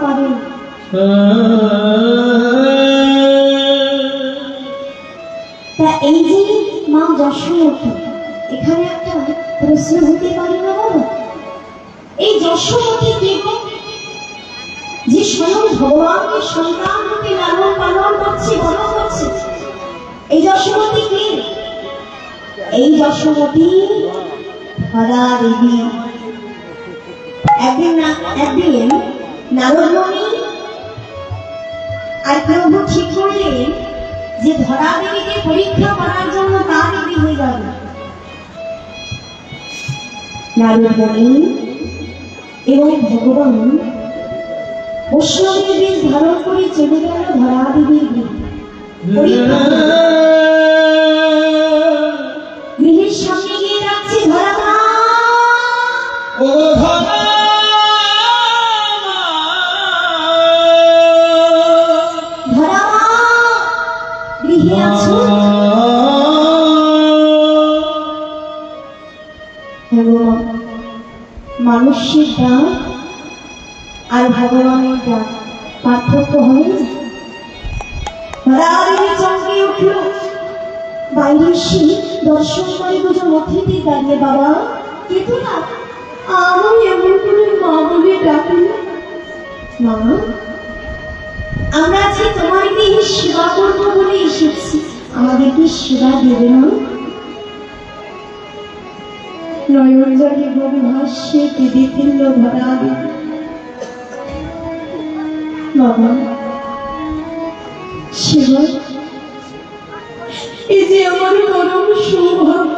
পারে তা এই যে মা যশোমতী এখানে একটা প্রশ্ন হতে পারে না বাবা এই যশোমতী কে যে স্বয়ং ভগবানকে সন্তান রূপে লালন পালন করছে বড় করছে। এই যশোমতী কে? এই যশোমতী ধরা দেবী একদিন একদিন নারদমণি আর প্রভু ঠিক করলেন যে ধরা দেবীকে পরীক্ষা করার জন্য তার দেবী হয়ে যাবে। নারদমণি এবং ভগবান বৈষ্ণবের ধারণ করে চলে গেল ধরা দেবীর বাবা। কে তোরা আমার এমন করে মা বলে ডাকি মা, আমরা আজকে তোমাকে সেবা করব বলে এসেছি। আমাদেরকে সেবা দেবে না। নয়ন জলে গভীর হাস্যে কেঁদে ফেলল ধরা বাবা, সেবা, এই যে আমার পরম সৌভাগ্য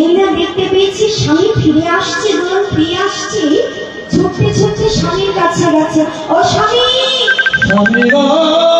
যেই দেখতে পেয়েছি, স্বামী ফিরে আসছে দোলন ফিরে আসছে। ছুটতে ছুটতে স্বামীর কাছে গেছে ও স্বামী! স্বামী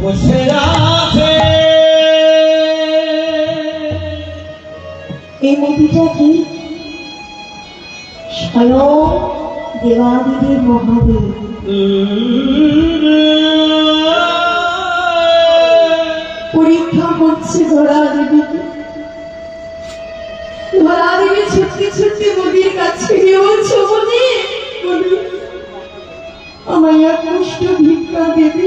বসে আছে এই নদীটা কি? স্বয়ং মহাদেব। পরীক্ষা করছে ধরা দেবীকে ধরা দেবী ছুটতে ছুটতে নদীর কাছে গিয়ে বলছে বলি বলি, আমায় এক কষ্ট ভিক্ষা দেবে।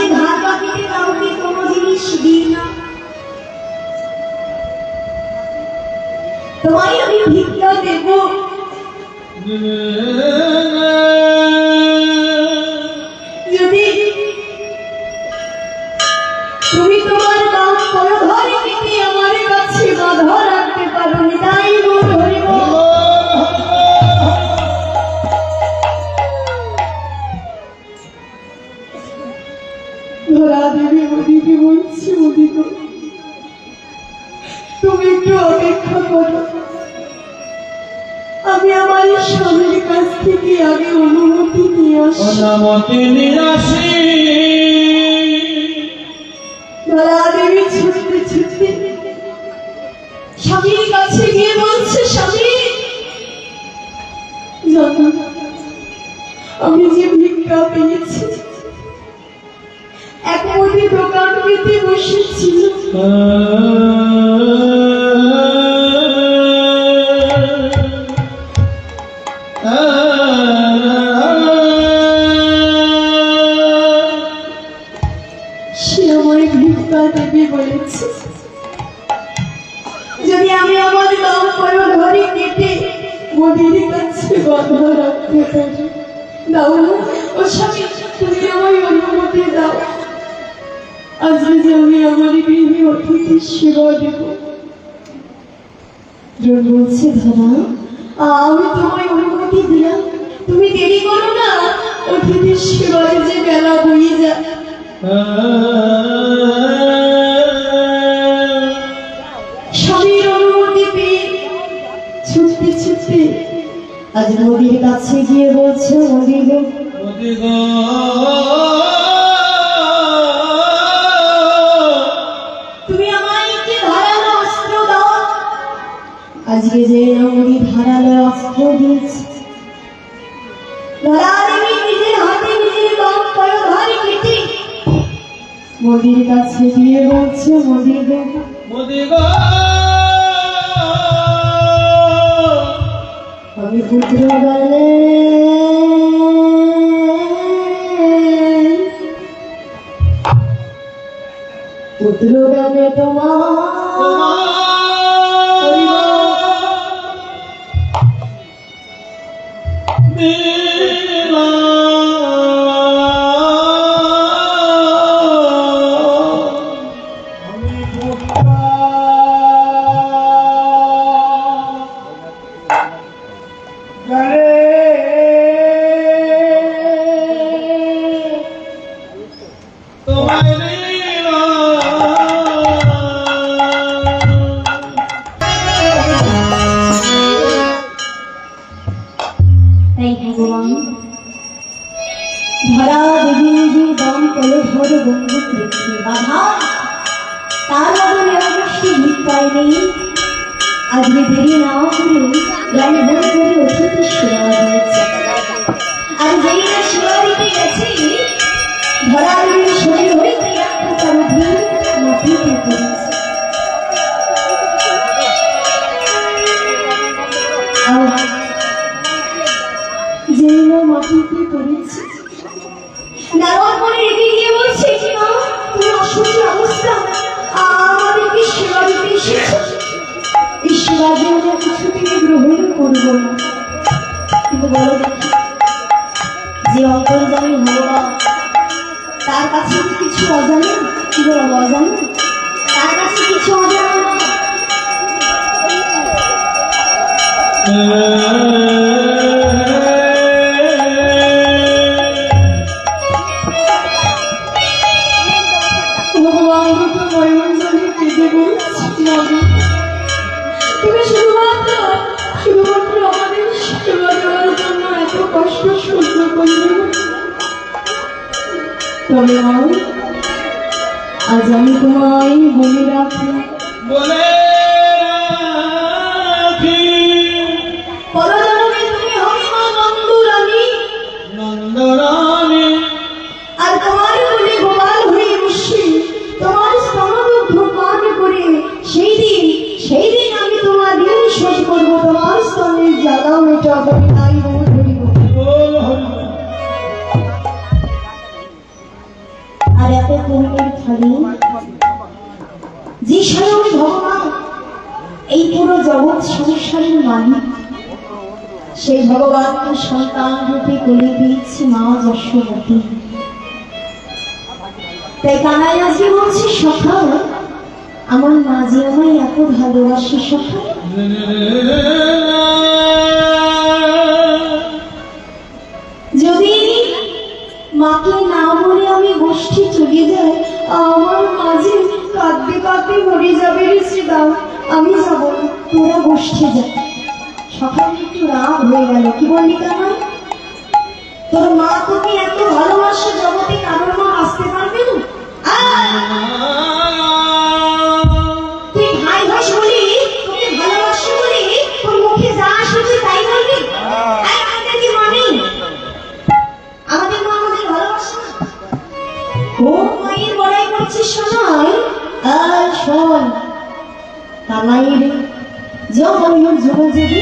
তোমায় আমি ভিক্ষা দেব। যদি তুমি তোমার দাম করো, ধরে আমার কাছে বাধা রাখতে গো ধরিব ধরা তুমি একটু অপেক্ষা করো। থেকে আগে অনুমতি নিয়ে আসি। অনামতি নিরাশি ধরা দেবী ছুটতে ছুটতে স্বামীর কাছে গিয়ে বলছে স্বামী আমি যে ভিক্ষা পেয়েছি এক মুঠি দোকান পেতে বসেছিল দেবে বলেছে যদি আমি আমার করো ধরে কেটে মোদির কাছে বাধা রাখতে পারি, দাও ও স্বামী, তুমি আমায় অনুমতি দাও। আজ আমি আমার গৃহে অতিথি সেবা দেব বলছে, ধরা, আমি তোমায় অনুমতি দিলাম। তুমি দেরি করো না অতিথি সেবায় যে বেলা বয়ে যায় আজ নদীর কাছে গিয়ে বলছে নদী গো তুমি আমায় একটি ধারালো অস্ত্র দাও। আজকে যে নদী ধারালো অস্ত্র দিয়েছে মোদির কাছে গিয়ে বলছে মোদি গো আমি পুত্র গেলে তোমার তোমায় না কিন্তু বলো যে অন্তর্জামী ভগবান তার কাছে কি কিছু অজানা, কি বলব অজানা? তার কাছে কিছু অজানা আজ আমি তোমায় বলে রাখি। বলে রূপে কোলে দিয়েছে মা যশোমতী তাই কানাই আজকে বলছি, সখা, আমার মা যে আমায় এত ভালোবাসে, সখা। যদি মাকে না বলে আমি গোষ্ঠী চলে যাই, আমার মাঝে কাঁদতে কাঁদতে মরে যাবে রে আমি যাব তোরা গোষ্ঠী যা সকালে একটু রাগ হয়ে গেল। কি বললি কানাই? তোর মা তোকে এত ভালোবাসে জগতে কারোর মা আসতে পারবে না? আয়! তুই ভাই ভাস বলি তোকে ভালোবাসে বলি তোর মুখে যা আসবে তুই তাই বলবি? আর আমাদের কি মানে আমাদের মা আমাদের ভালোবাসে না। ও মায়ের বড়াই করছিস আর শোন কামাইয়ের জময়ের যুগ যদি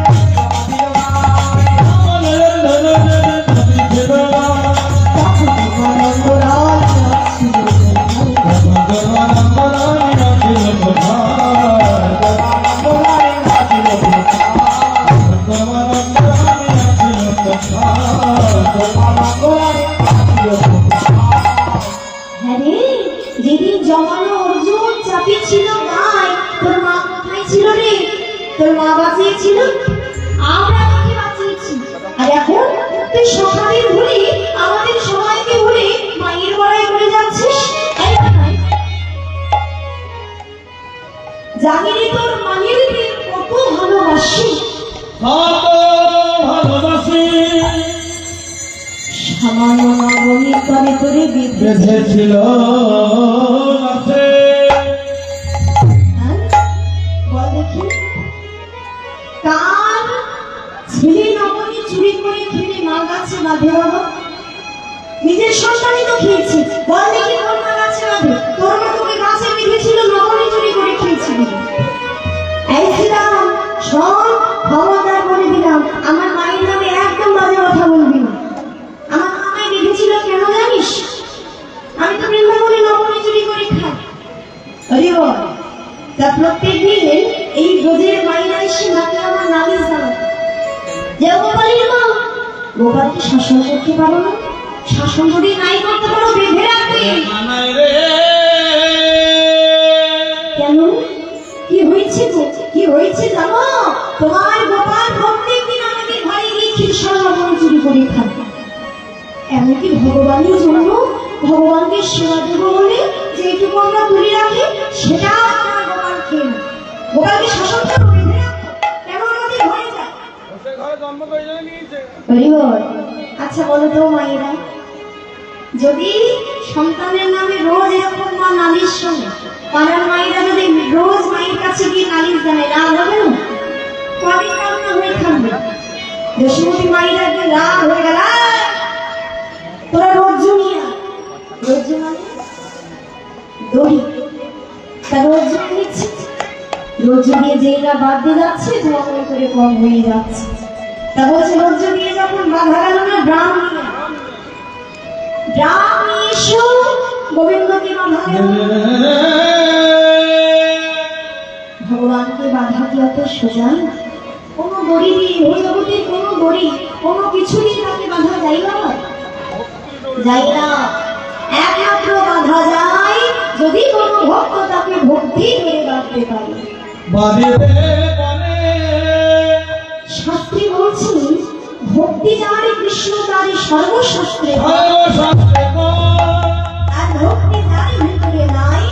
চুরি করে খেলে মা গাছে বাঁধে বাবা নিজের সন্তানই তো খেয়েছে। বল দেখি তোর মা গাছে বাঁধে তোর মা তোকে গাছে বেঁধেছিল নবনী চুরি করে খেয়েছিল। এই শ্রীরাম শোন খবরদার বলে দিলাম, আমার মায়ের নামে একদম বাজে কথা বলবি না। আমার মামায় বেঁধেছিল কেন জানিস? আমি তো বৃন্দাবনে নবনী চুরি করে খাই। আরে তা প্রত্যেক দিন এই রোজের মাইরা এসে মাকে আমার নালিশ জানাতো যে গোপালের মা গোপালকে শাসন করতে পারো না? শাসন যদি নাই করতে পারো, বেঁধে রাখবে। কেন? কি হয়েছে? কি হয়েছে জানো? তোমার গোপাল প্রত্যেক দিন আমাদের ঘরে গিয়ে খিরসাল লবণ চুরি করে খায়। এমনকি ভগবানের জন্য ভগবানকে সেবা দেবো বলে যেটুকু আমরা তুলে রাখি, সেটাও আমার গোপাল খেয়ে গোপালকে শাসন করো হরি বল। আচ্ছা বলো তো মায়েরা, যদি সন্তানের নামে রোজ এরকম মা নালিশ শোনে, পাড়ার মায়েরা যদি রোজ মায়ের কাছে গিয়ে নালিশ জানায়, রাগ হবে কদিন রান্না হয়ে থাকবে? যশোমতী মায়েরা একদিন রাগ হয়ে গেল তোরা রোজ নিয়ে আয়।" রোজ মানে? দড়ি। তা রোজ নিচ্ছে? রোজ দিয়ে যেটা বাড়তে যাচ্ছে তোমার করে কম হয়ে যাচ্ছে। তা নিয়ে ড্রাম ভগবানকে বাধা কি অত সোজা কোনো দড়ি দিয়ে ওই জগতের কোনো দড়ি কোনো তাকে বাধা যায় না। যাই না। একমাত্র বাধা যায় যদি কোনো ভক্ত তাকে ভক্তি করে বাঁধতে পারে। ভক্তি যার কৃষ্ণ তার সর্বশাস্ত্রে আর ভক্তি যার ভিতরে নাই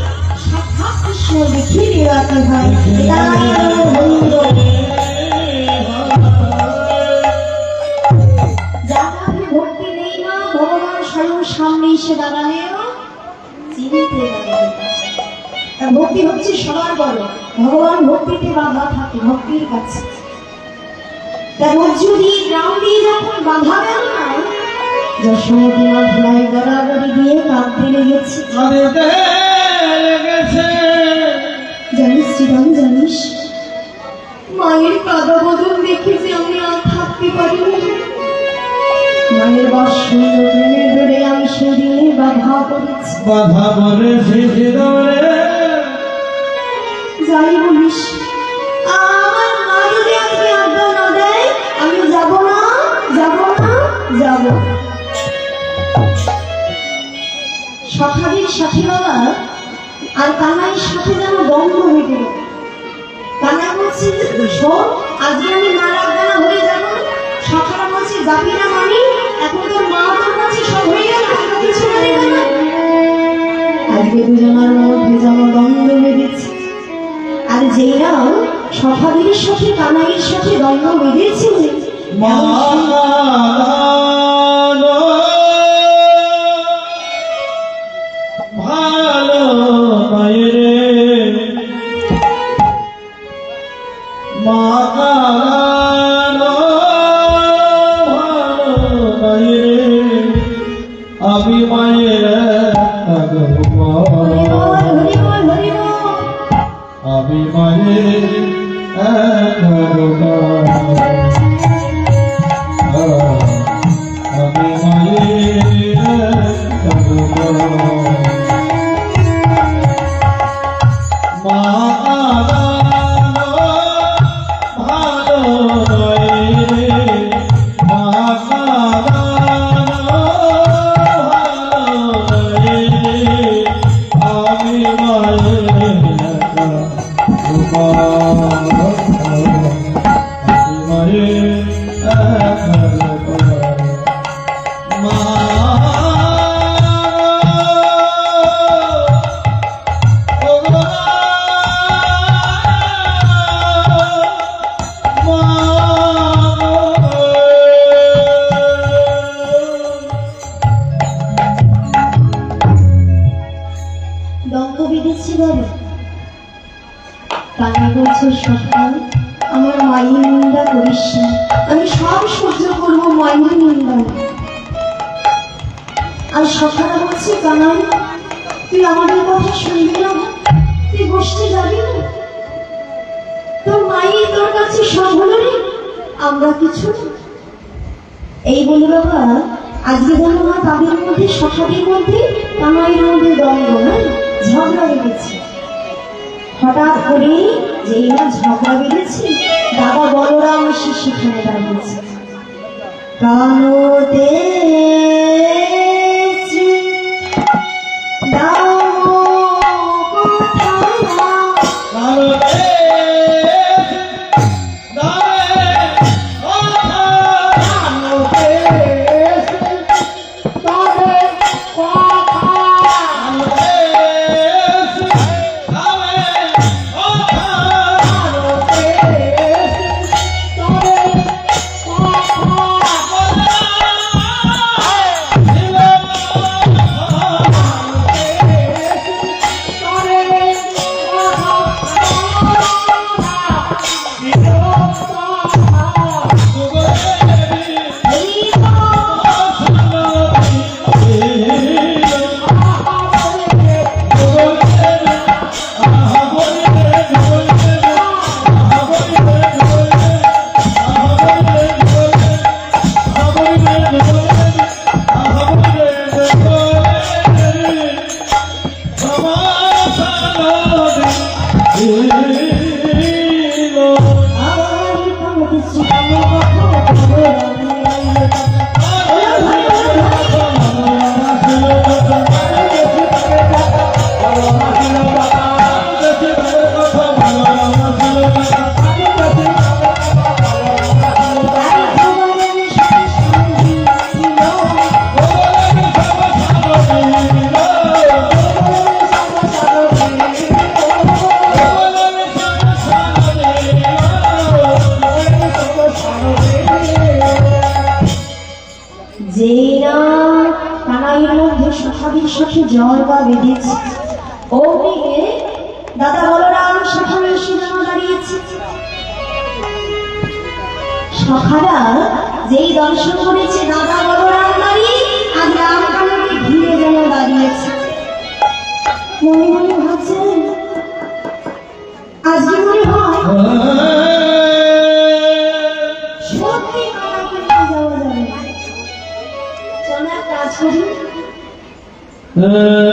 সাক্ষাৎ কৃষ্ণ দেখি দেওয়াতে হয় তাই বন্ধ ভক্তি নেই না ভগবান স্বয়ং সামনে এসে দাঁড়ালেও চিনতে ভক্তি হচ্ছে সবার বড়। ভগবান ভক্তিতে বাধা থাকে ভক্তির কাছে। তা গ্রাম দিয়ে যখন বাধা গেল না যশোমতী মা গড়াগড়ি দিয়ে কাঁদতে লেগেছে জানিস শ্রীরাম জানিস? মায়ের কাদা বদল দেখে যে আমি আর থাকতে পারিনি। মা প্রাণের বর্ষণ প্রেমের দূরে আমি সেদিন বাধা করেছি বাধা শিশিরে যাই বলিস আমার সখারির সাথে বাবা আর কানাইয়ের সাথে যেন দ্বন্দ্ব হয়ে গেল। কানা বলছে, শোন, আজকে আমি মার আজ্ঞা না হয়ে যাব। সখারা বলছে, যাবি না মানে এখন তোর মা তোর কাছে সব হয়ে গেল কিছু না। আজকে দুজনের মধ্যে যেন দ্বন্দ্ব বেঁধেছে আর যেইরা সফাদের সাথে, কানাইয়ের সাথে দ্বন্দ্ব বেঁধেছে মানো মায়ের সকালে বলছে কানাই তুই আমাদের কথা শুনবি না? তুই বসতে যাবি তোর মাই তোর কাছে সব হলো রে, আমরা কিছু এই বলে বাবা, আজকে বলল না তাদের মধ্যে সখাদের মধ্যে কানাইয়ের মধ্যে দ্বন্দ্ব না? ঝগড়া বেঁধেছে হঠাৎ করে যেই না ঝগড়া বেঁধেছে দাদা বলরাম এসে সেখানে দাঁড়িয়েছে। কানোতে দাও আমরা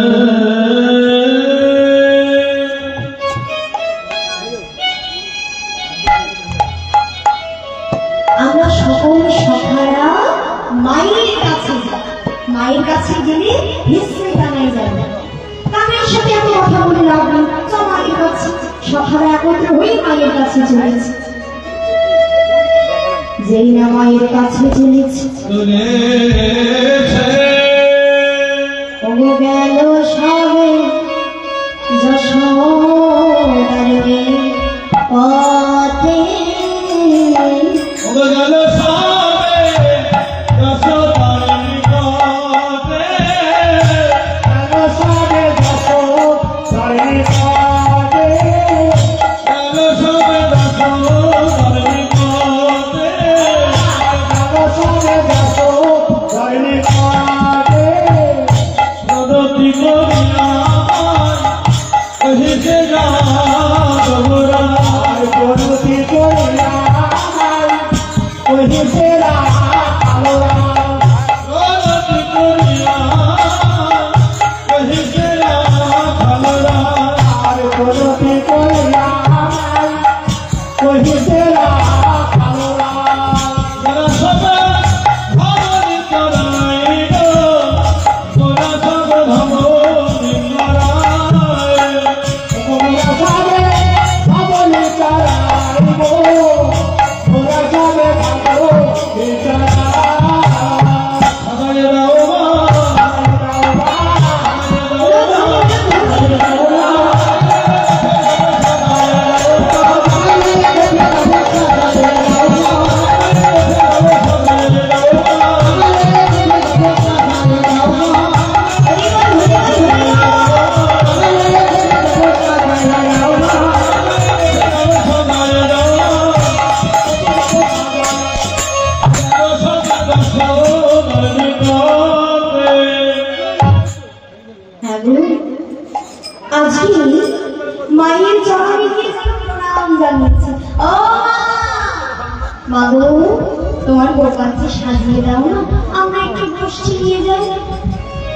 গোপালকে সাজিয়ে দাও না আমরা একটু গোষ্ঠী নিয়ে যাই।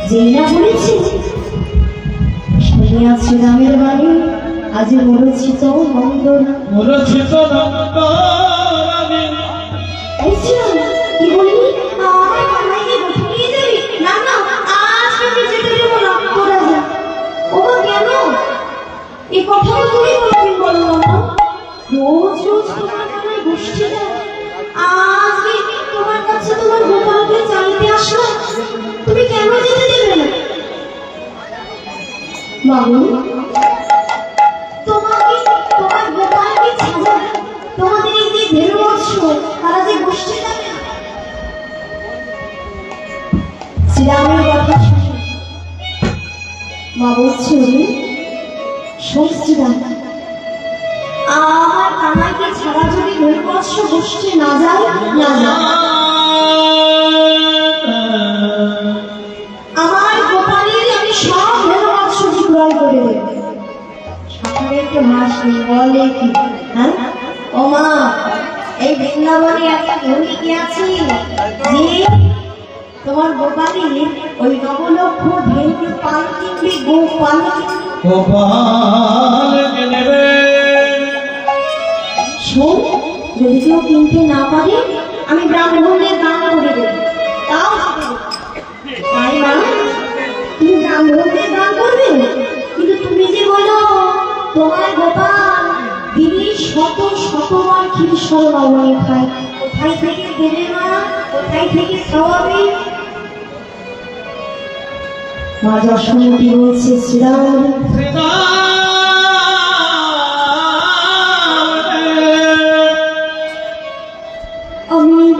যেই না বলেছি শুনে আছে রামের বাড়ি আজ মরেছি তো মন্দ না মুরছিত ছিল, কি বললি আমার মামাইকে গোষ্ঠী নিয়ে যাবি? না না আজ আমি যেতে দেবো না তোরা যা। ও মা, কেন? তুমি বলবি বলো রোজ রোজ তোমার গোষ্ঠী দেয় আজকে কাছে তোমার গোপালকে চাইতে আসলো? তুমি কেন যেতে দেবে না যে গোষ্ঠী আমার কামাইকে ছাড়া যদি গোষ্ঠী না যায় না যায়। আমার গোপালের আমি সব দেড় বছর ক্রয় করে দেব। সকালে একটু হাসি বলে কি হ্যাঁ? ও মা এই বৃন্দাবনে একটা ধনী কি আছে? যে তোমার ওই নবলক্ষ ভেন্ডি পাল কিনবে গো পাল কিনবে শোন যদি কেউ কিনতে না পারে আমি ব্রাহ্মণদের ক্ষীর সরবাবনে খায় কোথায় থেকে মা কোথায় থেকে খাওয়াবে মা যশোমতী বলছে শ্রীরাম আমি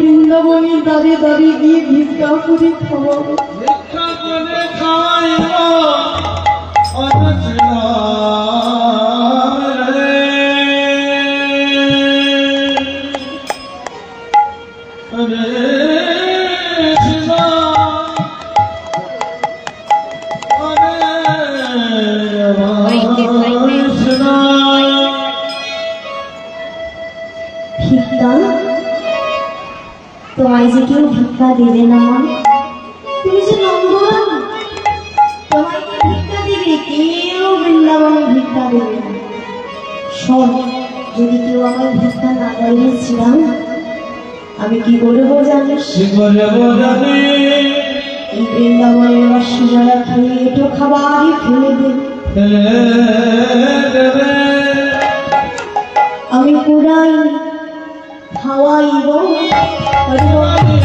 তোমায় যে কেউ ভিক্ষা দেবে না মা? তুমি যে নন্দন তোমায় কে ভিক্ষা দেবে কেউ বৃন্দাবনে ভিক্ষা দেবে না। শোন যদি কেউ আমার ভিক্ষা না দাঁড়িয়েছিলাম আমি কি করব জানিস? কি করে বোঝানি এই বৃন্দাবনের বাসী যারা খেয়ে এটো খাবারই ফেলে দেবে। আমি পুরাই খাওয়াইব করব ভালোবাসি